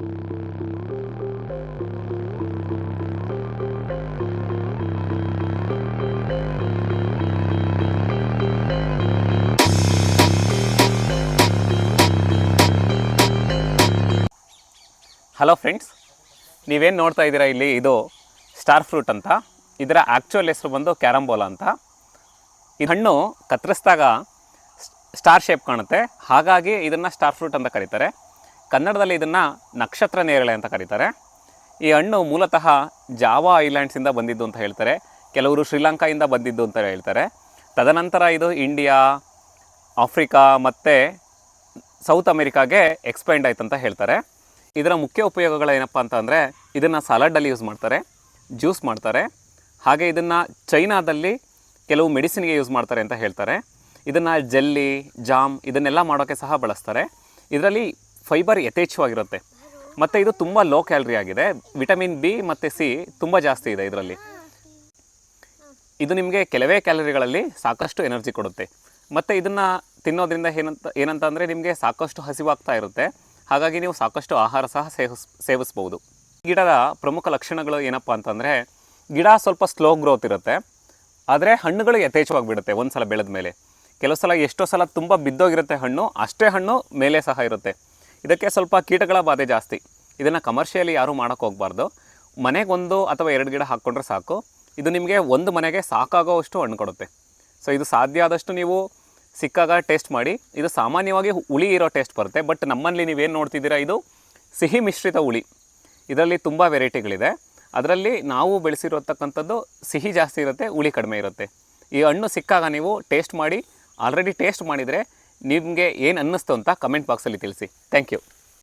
Hello friends ನೀವೇನು ನೋಡ್ತಾ ಇದ್ದೀರಾ ಇಲ್ಲಿ? ಇದು ಸ್ಟಾರ್ ಫ್ರೂಟ್ ಅಂತ. ಇದರ ಆ್ಯಕ್ಚುಯಲ್ ಹೆಸರು ಬಂದು ಕ್ಯಾರಂಬೋಲಾ ಅಂತ. ಈ ಹಣ್ಣು ಕತ್ತರಿಸಿದಾಗ ಸ್ಟಾರ್ ಶೇಪ್ ಕಾಣುತ್ತೆ. ಹಾಗಾಗಿ ಇದನ್ನು ಸ್ಟಾರ್ ಫ್ರೂಟ್ ಅಂತ ಕರೀತಾರೆ. ಕನ್ನಡದಲ್ಲಿ ಇದನ್ನು ನಕ್ಷತ್ರ ನೇರಳೆ ಅಂತ ಕರೀತಾರೆ. ಈ ಹಣ್ಣು ಮೂಲತಃ ಜಾವಾ ಐಲ್ಯಾಂಡ್ಸಿಂದ ಬಂದಿದ್ದು ಅಂತ ಹೇಳ್ತಾರೆ. ಕೆಲವರು ಶ್ರೀಲಂಕಾಯಿಂದ ಬಂದಿದ್ದು ಅಂತ ಹೇಳ್ತಾರೆ. ತದನಂತರ ಇದು ಇಂಡಿಯಾ, ಆಫ್ರಿಕಾ ಮತ್ತು ಸೌತ್ ಅಮೆರಿಕಾಗೆ ಎಕ್ಸ್ಪೆಂಡ್ ಆಯ್ತು ಅಂತ ಹೇಳ್ತಾರೆ. ಇದರ ಮುಖ್ಯ ಉಪಯೋಗಗಳು ಏನಪ್ಪ ಅಂತ ಅಂದರೆ, ಇದನ್ನು ಸಲಾಡಲ್ಲಿ ಯೂಸ್ ಮಾಡ್ತಾರೆ ಜ್ಯೂಸ್ ಮಾಡ್ತಾರೆ. ಹಾಗೆ ಇದನ್ನು ಚೈನಾದಲ್ಲಿ ಕೆಲವು ಮೆಡಿಸಿನ್ಗೆ ಯೂಸ್ ಮಾಡ್ತಾರೆ ಅಂತ ಹೇಳ್ತಾರೆ. ಇದನ್ನು ಜೆಲ್ಲಿ, ಜಾಮ್ ಇದನ್ನೆಲ್ಲ ಮಾಡೋಕ್ಕೆ ಸಹ ಬಳಸ್ತಾರೆ. ಇದರಲ್ಲಿ ಫೈಬರ್ ಯಥೇಚ್ಛವಾಗಿರುತ್ತೆ. ಮತ್ತು ಇದು ತುಂಬ ಲೋ ಕ್ಯಾಲ್ರಿ ಆಗಿದೆ. ವಿಟಮಿನ್ ಬಿ ಮತ್ತು ಸಿ ತುಂಬ ಜಾಸ್ತಿ ಇದೆ ಇದರಲ್ಲಿ. ಇದು ನಿಮಗೆ ಕೆಲವೇ ಕ್ಯಾಲರಿಗಳಲ್ಲಿ ಸಾಕಷ್ಟು ಎನರ್ಜಿ ಕೊಡುತ್ತೆ. ಮತ್ತು ಇದನ್ನು ತಿನ್ನೋದ್ರಿಂದ ಏನಂತ ಏನಂತ ಅಂದರೆ ನಿಮಗೆ ಸಾಕಷ್ಟು ಹಸಿವಾಗ್ತಾ ಇರುತ್ತೆ. ಹಾಗಾಗಿ ನೀವು ಸಾಕಷ್ಟು ಆಹಾರ ಸಹ ಸೇವಿಸ್, ಸೇವಿಸ್ಬೋದು. ಗಿಡದ ಪ್ರಮುಖ ಲಕ್ಷಣಗಳು ಏನಪ್ಪ ಅಂತಂದರೆ, ಗಿಡ ಸ್ವಲ್ಪ ಸ್ಲೋ ಗ್ರೋತ್ ಇರುತ್ತೆ. ಆದರೆ ಹಣ್ಣುಗಳು ಯಥೇಚ್ಛವಾಗಿ ಬಿಡುತ್ತೆ ಒಂದು ಸಲ ಬೆಳೆದ ಮೇಲೆ ಕೆಲವು ಸಲ ಎಷ್ಟೋ ಸಲ ತುಂಬ ಬಿದ್ದೋಗಿರುತ್ತೆ ಹಣ್ಣು, ಅಷ್ಟೇ ಹಣ್ಣು ಮೇಲೆ ಸಹ ಇರುತ್ತೆ. ಇದಕ್ಕೆ ಸ್ವಲ್ಪ ಕೀಟಗಳ ಬಾಧೆ ಜಾಸ್ತಿ. ಇದನ್ನು ಕಮರ್ಷಿಯಲಿ ಯಾರೂ ಮಾಡೋಕ್ಕೆ ಹೋಗಬಾರ್ದು. ಮನೆಗೊಂದು ಅಥವಾ ಎರಡು ಗಿಡ ಹಾಕ್ಕೊಂಡ್ರೆ ಸಾಕು. ಇದು ನಿಮಗೆ ಒಂದು ಮನೆಗೆ ಸಾಕಾಗೋವಷ್ಟು ಹಣ್ಣು ಕೊಡುತ್ತೆ. ಸೊ ಇದು ಸಾಧ್ಯ ಆದಷ್ಟು ನೀವು ಸಿಕ್ಕಾಗ ಟೇಸ್ಟ್ ಮಾಡಿ. ಇದು ಸಾಮಾನ್ಯವಾಗಿ ಹುಳಿ ಇರೋ ಟೇಸ್ಟ್ ಬರುತ್ತೆ. ಬಟ್ ನಮ್ಮಲ್ಲಿ ನೀವೇನು ನೋಡ್ತಿದ್ದೀರಾ, ಇದು ಸಿಹಿ ಮಿಶ್ರಿತ ಹುಳಿ. ಇದರಲ್ಲಿ ತುಂಬ ವೆರೈಟಿಗಳಿದೆ. ಅದರಲ್ಲಿ ನಾವು ಬೆಳೆಸಿರತಕ್ಕಂಥದ್ದು ಸಿಹಿ ಜಾಸ್ತಿ ಇರುತ್ತೆ, ಹುಳಿ ಕಡಿಮೆ ಇರುತ್ತೆ. ಈ ಹಣ್ಣು ಸಿಕ್ಕಾಗ ನೀವು ಟೇಸ್ಟ್ ಮಾಡಿ ಆಲ್ರೆಡಿ ಟೇಸ್ಟ್ ಮಾಡಿದರೆ ನಿಮಗೆ ಏನು ಅನ್ನಿಸ್ತು ಅಂತ ಕಮೆಂಟ್ ಬಾಕ್ಸಲ್ಲಿ ತಿಳಿಸಿ. Thank you